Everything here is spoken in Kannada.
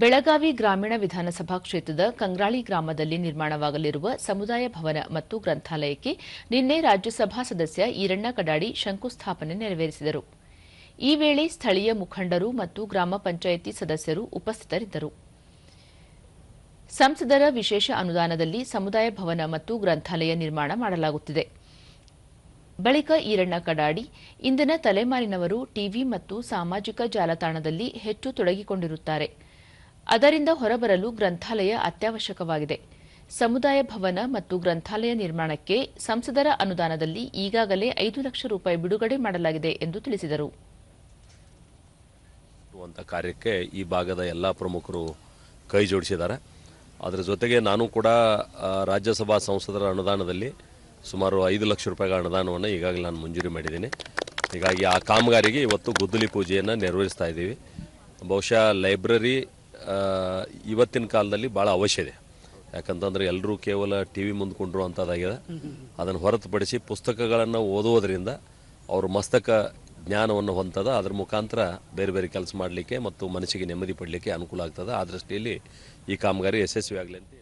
ಬೆಳಗಾವಿ ಗ್ರಾಮೀಣ ವಿಧಾನಸಭಾ ಕ್ಷೇತ್ರದ ಕಂಗ್ರಾಳಿ ಗ್ರಾಮದಲ್ಲಿ ನಿರ್ಮಾಣವಾಗಲಿರುವ ಸಮುದಾಯ ಭವನ ಮತ್ತು ಗ್ರಂಥಾಲಯಕ್ಕೆ ನಿನ್ನೆ ರಾಜ್ಯಸಭಾ ಸದಸ್ಯ ಈರಣ್ಣ ಕಡಾಡಿ ಶಂಕುಸ್ಥಾಪನೆ ನೆರವೇರಿಸಿದರು. ಈ ವೇಳೆ ಸ್ಥಳೀಯ ಮುಖಂಡರು ಮತ್ತು ಗ್ರಾಮ ಪಂಚಾಯಿತಿ ಸದಸ್ಯರು ಉಪಸ್ಥಿತರಿದ್ದರು. ಸಂಸದರ ವಿಶೇಷ ಅನುದಾನದಲ್ಲಿ ಸಮುದಾಯ ಭವನ ಮತ್ತು ಗ್ರಂಥಾಲಯ ನಿರ್ಮಾಣ ಮಾಡಲಾಗುತ್ತಿದೆ. ಬಳಿಕ ಈರಣ್ಣ ಕಡಾಡಿ, ಇಂದಿನ ತಲೆಮಾರಿನವರು ಟಿವಿ ಮತ್ತು ಸಾಮಾಜಿಕ ಜಾಲತಾಣದಲ್ಲಿ ಹೆಚ್ಚು ತೊಡಗಿಕೊಂಡಿರುತ್ತಾರೆ. ಅದರಿಂದ ಹೊರಬರಲು ಗ್ರಂಥಾಲಯ ಅತ್ಯವಶ್ಯಕವಾಗಿದೆ. ಸಮುದಾಯ ಭವನ ಮತ್ತು ಗ್ರಂಥಾಲಯ ನಿರ್ಮಾಣಕ್ಕೆ ಸಂಸದರ ಅನುದಾನದಲ್ಲಿ ಈಗಾಗಲೇ ಐದು ಲಕ್ಷ ರೂಪಾಯಿ ಬಿಡುಗಡೆ ಮಾಡಲಾಗಿದೆ ಎಂದು ತಿಳಿಸಿದರು. ಕಾರ್ಯಕ್ಕೆ ಈ ಭಾಗದ ಎಲ್ಲ ಪ್ರಮುಖರು ಕೈ ಜೋಡಿಸಿದ್ದಾರೆ. ಅದರ ಜೊತೆಗೆ ನಾನು ಕೂಡ ರಾಜ್ಯಸಭಾ ಸಂಸದರ ಅನುದಾನದಲ್ಲಿ ಸುಮಾರು ಐದು ಲಕ್ಷ ರೂಪಾಯಿಗಳ ಅನುದಾನವನ್ನು ಈಗಾಗಲೇ ನಾನು ಮಂಜೂರಿ ಮಾಡಿದ್ದೀನಿ. ಹೀಗಾಗಿ ಆ ಕಾಮಗಾರಿಗೆ ಇವತ್ತು ಗುದ್ದಲಿ ಪೂಜೆಯನ್ನು ನೆರವೇರಿಸ್ತಾ ಇದ್ದೀವಿ. ಬಹುಶಃ ಲೈಬ್ರರಿ ಇವತ್ತಿನ ಕಾಲದಲ್ಲಿ ಭಾಳ ಅವಶ್ಯ ಇದೆ. ಯಾಕಂತಂದ್ರೆ ಎಲ್ಲರೂ ಕೇವಲ ಟಿ ವಿ ಮುಂದೆ ಅಂತದಾಗಿದೆ ಅದನ್ನು ಹೊರತುಪಡಿಸಿ ಪುಸ್ತಕಗಳನ್ನು ಓದುವುದರಿಂದ ಅವರು ಮಸ್ತಕ ಜ್ಞಾನವನ್ನು ಹೊಂದದ ಅದ್ರ ಮುಖಾಂತರ ಬೇರೆ ಬೇರೆ ಕೆಲಸ ಮಾಡಲಿಕ್ಕೆ ಮತ್ತು ಮನಸ್ಸಿಗೆ ನೆಮ್ಮದಿ ಪಡಲಿಕ್ಕೆ ಅನುಕೂಲ ಆಗ್ತದೆ. ಆ ದೃಷ್ಟಿಯಲ್ಲಿ ಈ ಕಾಮಗಾರಿ ಯಶಸ್ವಿ ಆಗಲಿ ಅಂತ